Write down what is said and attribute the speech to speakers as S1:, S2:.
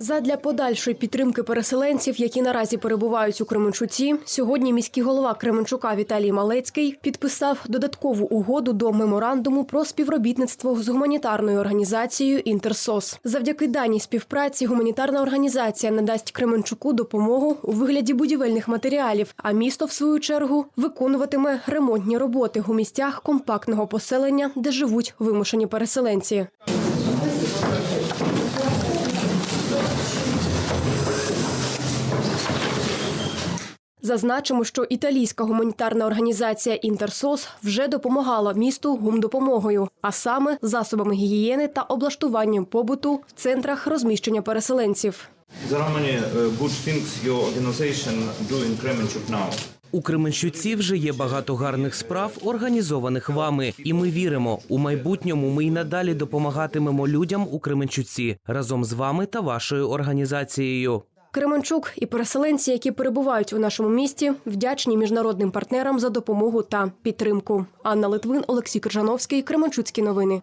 S1: Задля подальшої підтримки переселенців, які наразі перебувають у Кременчуці, сьогодні міський голова Кременчука Віталій Малецький підписав додаткову угоду до меморандуму про співробітництво з гуманітарною організацією Інтерсос. Завдяки даній співпраці гуманітарна організація надасть Кременчуку допомогу у вигляді будівельних матеріалів, а місто, в свою чергу, виконуватиме ремонтні роботи у місцях компактного поселення, де живуть вимушені переселенці. Зазначимо, що італійська гуманітарна організація Інтерсос вже допомагала місту гумдопомогою, а саме засобами гігієни та облаштуванням побуту в центрах розміщення переселенців.
S2: Now.
S3: У Кременчуці вже є багато гарних справ, організованих вами, і ми віримо, у майбутньому ми й надалі допомагатимемо людям у Кременчуці разом з вами та вашою організацією.
S1: Кременчук і переселенці, які перебувають у нашому місті, вдячні міжнародним партнерам за допомогу та підтримку. Анна Литвин, Олексій Крижановський, Кременчуцькі новини.